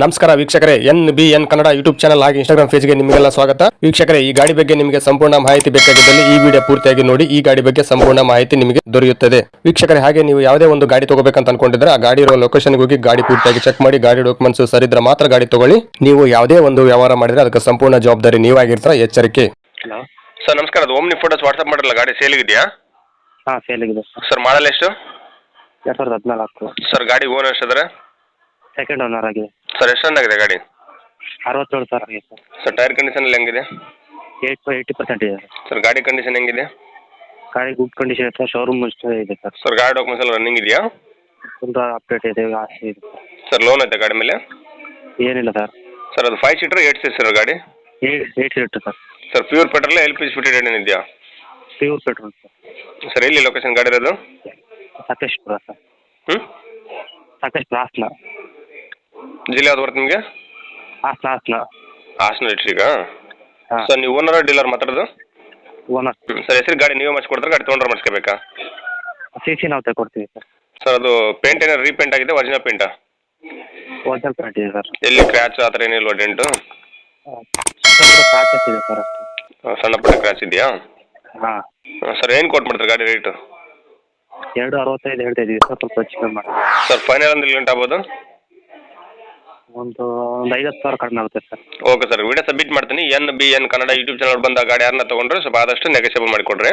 ನಮಸ್ಕಾರ ವೀಕ್ಷಕರೇ N B N Kannada YouTube channel ಹಾಗೆ ಇನ್ಸ್ಟಾಗ್ರಾಮ್ ಪೇಜ್ಗೆ ನಿಮಗೆಲ್ಲ ಸ್ವಾಗತ. ವೀಕ್ಷಕರೇ ಈ ಗಾಡಿ ಬಗ್ಗೆ ನಿಮಗೆ ಸಂಪೂರ್ಣ ಮಾಹಿತಿ ಬೇಕಾಗಿದ್ದಲ್ಲಿ ಈ ವಿಡಿಯೋ ಪೂರ್ತಿಯಾಗಿ ನೋಡಿ ಈ ಗಾಡಿ ಬಗ್ಗೆ ಸಂಪೂರ್ಣ ಮಾಹಿತಿ ನಿಮಗೆ ದೊರೆಯುತ್ತದೆ. ವೀಕ್ಷಕರೇ ಹಾಗೆ ನೀವು ಯಾವುದೇ ಒಂದು ಗಾಡಿ ತಗೋಬೇಕಂತ ಅನ್ಕೊಂಡಿದ್ರೆ ಆ ಗಾಡಿ ಇರೋ ಲೊಕೇಶನ್ಗೆ ಹೋಗಿ ಗಾಡಿ ಪೂರ್ತಿಯಾಗಿ ಚೆಕ್ ಮಾಡಿ ಗಾಡಿ ಡಾಕ್ಯುಮೆಂಟ್ಸ್ ಸರಿದ್ರೆ ಮಾತ್ರ ಗಾಡಿ ತಗೊಳ್ಳಿ. ನೀವು ಯಾವುದೇ ಒಂದು ವ್ಯವಹಾರ ಮಾಡಿದ್ರೆ ಅದಕ್ಕೆ ಸಂಪೂರ್ಣ ಜವಾಬ್ದಾರಿ ನೀವಾಗಿರ್ತೀರ ಎಚ್ಚರಿಕೆ. ಸರ್ ನಮಸ್ಕಾರ. ಅದು ಓಮ್ನಿ ಫೋಟೋಸ್ ವಾಟ್ಸ್ಆಪ್ ಮಾಡಿರಲ್ಲ ಗಾಡಿ ಸೇಲ್ ಇದೆಯಾ ಸೇಲ್ ಸರ್. ಸರ್ ಮಾಡಲ್ ಎಷ್ಟು? ಎರಡು ಸಾವಿರದ ಹದಿನಾಲ್ಕು. ಸರ್ ಗಾಡಿ ಓನರ್ ಎಷ್ಟಿದ್ರೆ ಸೆಕೆಂಡ್ ಓನರ್ ಆಗಿದೆ. ಸರ್ ಎಷ್ಟು ಆಗಿದೆ ಗಾಡಿ? ಅರವತ್ತೇಳು ಸಾವಿರ ಆಗಿದೆ ಸರ್. ಸರ್ ಟೈರ್ ಕಂಡೀಷನ್ ಎಲ್ಲ ಹೆಂಗಿದೆ? ಏಯ್ಟ್ ಏಯ್ಟಿ ಪರ್ಸೆಂಟ್ ಇದೆ ಸರ್. ಗಾಡಿ ಕಂಡೀಷನ್ ಹೆಂಗಿದೆ? ಗಾಡಿ ಗುಡ್ ಕಂಡೀಷನ್ ಇದೆ ಸರ್ ಶೋರೂಮ್ ಇದೆ ಸರ್. ಸರ್ ಗಾಡಿ ಡಾಕ್ಯುಮೆಂಟ್ಸ್ ಎಲ್ಲ ರನ್ನಿಂಗ್ ಇದೆಯಾ? ಫುಲ್ ಅಪ್ಡೇಟ್ ಇದೆ ಆಸ್ತಿ ಇದೆ ಸರ್. ಲೋನ್ ಐತೆ ಗಾಡಿ ಮೇಲೆ? ಏನಿಲ್ಲ ಸರ್. ಸರ್ ಅದು ಫೈವ್ ಸೀಟರ್ ಏಟ್ ಸರ್ ಗಾಡಿ? Eight eight seat sir. Sir pure petrol L P G fitted ಇದೆಯಾ? Pure petrol sir. ಸರ್ ಎಲ್ಲಿ ಲೊಕೇಶನ್ ಗಾಡಿ ಇರೋದು? ಸಕಲೇಶ್ಪುರ ಸರ್. ಹ್ಞೂ ಸಕಲೇಶ್ಪುರ ಹಾಸನ ಜಿಲ್ಲೆ ಯಾವ್ದು ಬರುತ್ತೆ ನಿಮಗೆ? ಹಾಸನ ಹಾಸನ. ಹಾಸನ ಡಿಸ್ಟ್ರಿಕ್ ಹಾಂ. ಸರ್ ನೀವು ಓನರ್ ಡೀಲರ್ ಮಾತಾಡೋದು? ಓನರ್ ಸರ್ ಹೆಸರು ಗಾಡಿ ನೀವೇ ಮಾಡಿಸ್ಕೊಡ್ತಾರೆ ಗಾಡಿ ತೊಗೊಂಡ್ರೆ ಮಾಡಿಸ್ಕೋಬೇಕಾ? ಸಿ ಸಿ ನಾವು ತಗೊಡ್ತೀವಿ ಸರ್. ಸರ್ ಅದು ಪೇಂಟ್ ಏನಾದ್ರು ರೀಪೇಂಟ್ ಆಗಿದೆ ಒರಿಜಿನಲ್ ಪೇಂಟಾ ಒರಿಜಿನಲ್ ಪೇಂಟ್ ಇದೆ ಸರ್. ಎಲ್ಲಿ ಕ್ರ್ಯಾಚ್ ಆ ಥರ ಏನಿಲ್ವಾ ಡೆಂಟು ಇದೆ ಸರ್ ಅಷ್ಟೇ. ಸಣ್ಣ ಪುಟ್ಟ ಕ್ರ್ಯಾಚ್ ಇದೆಯಾ? ಹಾಂ. ಸರ್ ಏನು ಕೊಟ್ಟು ಮಾಡ್ತಾರೆ ಗಾಡಿ ರೇಟು ಎರಡು ಅರವತ್ತೈದು ಹೇಳ್ತಾ ಇದ್ದೀವಿ ಸರ್ ಸ್ವಲ್ಪ ಹೆಚ್ಚು ಕಮ್ಮಿ ಮಾಡಿ. ಸರ್ ಫೈನಲ್ ಅಂದ್ರೆ ಗಂಟೆ ಆಗ್ಬೋದು? ಒಂದು ಒಂದು sir. Okay sir video submit ಮಾಡ್ತೀನಿ. N B N Kannada YouTube channel ಬಂದ ಗಾಡಿ ಯಾರನ್ನ ತೊಗೊಂಡ್ರೆ ಸ್ವಲ್ಪ ಆದಷ್ಟು ನೆಗೆಸೇಬಲ್ ಮಾಡಿಕೊಡ್ರಿ.